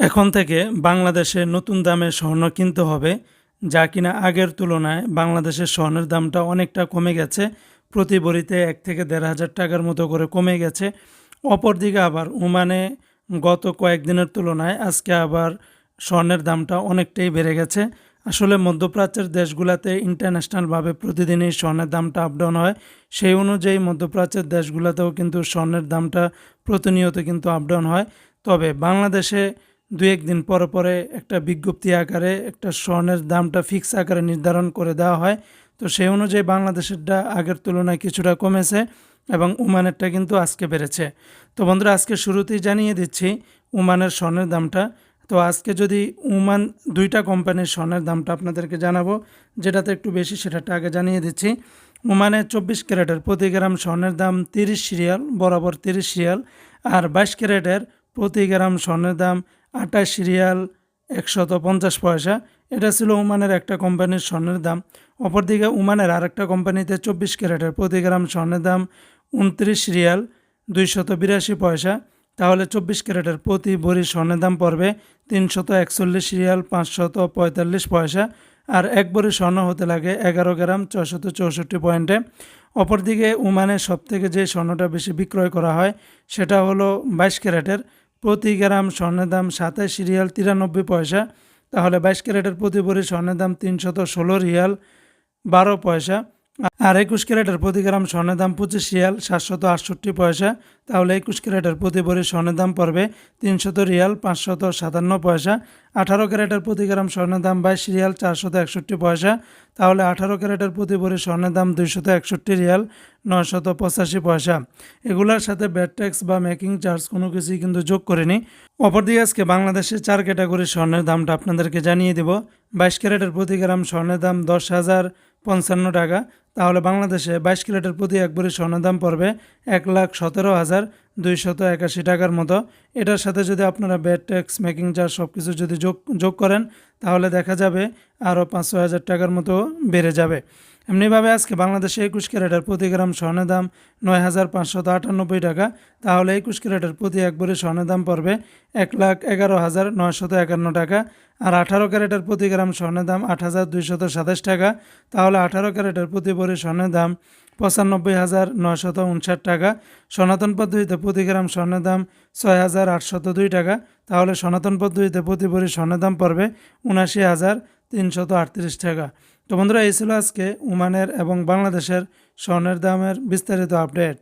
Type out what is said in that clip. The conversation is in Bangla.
এখন থেকে বাংলাদেশে নতুন দামে স্বর্ণ কিনতে হবে, যা কিনা আগের তুলনায় বাংলাদেশের স্বর্ণের দামটা অনেকটা কমে গেছে। প্রতি বড়িতে এক থেকে দেড় হাজার টাকার মতো করে কমে গেছে। অপরদিকে আবার ওমানে গত কয়েকদিনের তুলনায় আজকে আবার স্বর্ণের দামটা অনেকটাই বেড়ে গেছে। আসলে মধ্যপ্রাচ্যের দেশগুলোতে ইন্টারন্যাশনালভাবে প্রতিদিনই স্বর্ণের দামটা আপডাউন হয়। সেই অনুযায়ী মধ্যপ্রাচ্যের দেশগুলোতেও কিন্তু স্বর্ণের দামটা প্রতিনিয়ত কিন্তু আপডাউন হয়। তবে বাংলাদেশে দু একদিন পরে পরে একটা বিজ্ঞপ্তি আকারে একটা স্বর্ণের দামটা ফিক্স আকারে নির্ধারণ করে দেওয়া হয়। তো সেই অনুযায়ী বাংলাদেশেরটা আগের তুলনায় কিছুটা কমেছে এবং ওমানেরটা কিন্তু আজকে বেড়েছে। তো বন্ধুরা, আজকে শুরুতেই জানিয়ে দিচ্ছি ওমানের স্বর্ণের দামটা। তো আজকে যদি ওমান দুইটা কোম্পানির স্বর্ণের দামটা আপনাদেরকে জানাব, যেটাতে একটু বেশি সেটাটা আগে জানিয়ে দিচ্ছি। ওমানে চব্বিশ ক্যারেটের প্রতি গ্রাম স্বর্ণের দাম তিরিশ রিয়াল, বরাবর তিরিশ রিয়াল। আর বাইশ ক্যারেটের প্রতি গ্রাম স্বর্ণের দাম আঠাশ রিয়াল একশত পঞ্চাশ পয়সা। এটা ছিল ওমানের একটা কোম্পানির স্বর্ণের দাম। অপরদিকে ওমানের আরেকটা কোম্পানিতে চব্বিশ ক্যারেটের প্রতি গ্রাম স্বর্ণের দাম উনত্রিশ রিয়াল দুইশত বিরাশি পয়সা। তাহলে চব্বিশ ক্যারেটের প্রতি ভরি স্বর্ণের দাম পড়বে তিনশত একচল্লিশ রিয়াল পাঁচশত পঁয়তাল্লিশ পয়সা। আর এক ভরি স্বর্ণ হতে লাগে এগারো গ্রাম ছশত চৌষট্টি পয়েন্টে। অপরদিকে ওমানের সবথেকে যে স্বর্ণটা বেশি বিক্রয় করা হয়, সেটা হলো বাইশ ক্যারেটের প্রতি গ্রাম স্বর্ণের দাম সাতাশ রিয়াল তিরানব্বই পয়সা। তাহলে বাইশ ক্যারেটের প্রতি ভরি স্বর্ণের দাম তিনশত ষোলো রিয়াল বারো পয়সা। আর একুশ ক্যারেটের প্রতি গ্রাম স্বর্ণের দাম পঁচিশ রিয়াল সাতশত আটষট্টি পয়সা। তাহলে একুশ ক্যারেটের প্রতি ভরি স্বর্ণের দাম পড়বে তিনশত রিয়াল পাঁচশত সাতান্ন পয়সা। আঠারো ক্যারেটের প্রতি গ্রাম স্বর্ণের দাম বাইশ রিয়াল চারশত একষট্টি পয়সা। তাহলে আঠারো ক্যারেটের প্রতি ভরি স্বর্ণের দাম দুইশত একষট্টি রিয়াল নয়শত পঁচাশি পয়সা। এগুলোর সাথে ব্যাট ট্যাক্স বা মেকিং চার্জ কোনো কিছুই কিন্তু যোগ করিনি। অপরদিকে আজকে বাংলাদেশে চার ক্যাটাগরির স্বর্ণের দামটা আপনাদেরকে জানিয়ে দেব। বাইশ ক্যারেটের প্রতি গ্রাম স্বর্ণের দাম দশ হাজার পঞ্চান্ন টাকা। তাহলে বাংলাদেশে বাইশ ক্যারেটের প্রতি এক ভরি স্বর্ণের দাম পড়বে এক লাখ সতেরো হাজার দুইশত একাশি টাকার মতো। এটার সাথে যদি আপনারা ব্যাট ট্যাক্স মেকিং, চার্জ সব কিছু যদি যোগ যোগ করেন তাহলে দেখা যাবে আরও পাঁচশো হাজার টাকার মতো বেড়ে যাবে। এমনিভাবে আজকে বাংলাদেশে একুশ ক্যারেটের প্রতি গ্রাম স্বর্ণের দাম নয় হাজার পাঁচশত আটানব্বই টাকা। তাহলে একুশ ক্যারেটের প্রতি এক ভরি স্বর্ণের দাম পড়বে এক লাখ এগারো হাজার নয়শত একান্ন টাকা। আর আঠারো ক্যারেটের প্রতি গ্রাম স্বর্ণের দাম আট হাজার দুইশত সাতাশ টাকা। তাহলে আঠারো ক্যারেটের প্রতি ভরি স্বর্ণের দাম পঁচানব্বই হাজার নয়শত উনষাট টাকা। সনাতন পদ্ধতিতে প্রতি গ্রাম স্বর্ণের দাম ছয় হাজার আটশত দুই টাকা। তাহলে সনাতন পদ্ধতিতে প্রতি ভরি স্বর্ণের দাম পড়বে উনাশি হাজার তিনশত আটত্রিশ টাকা। তো বন্ধুরা, এই ছিল আজকে ওমানের এবং বাংলাদেশের স্বর্ণের দামের বিস্তারিত আপডেট।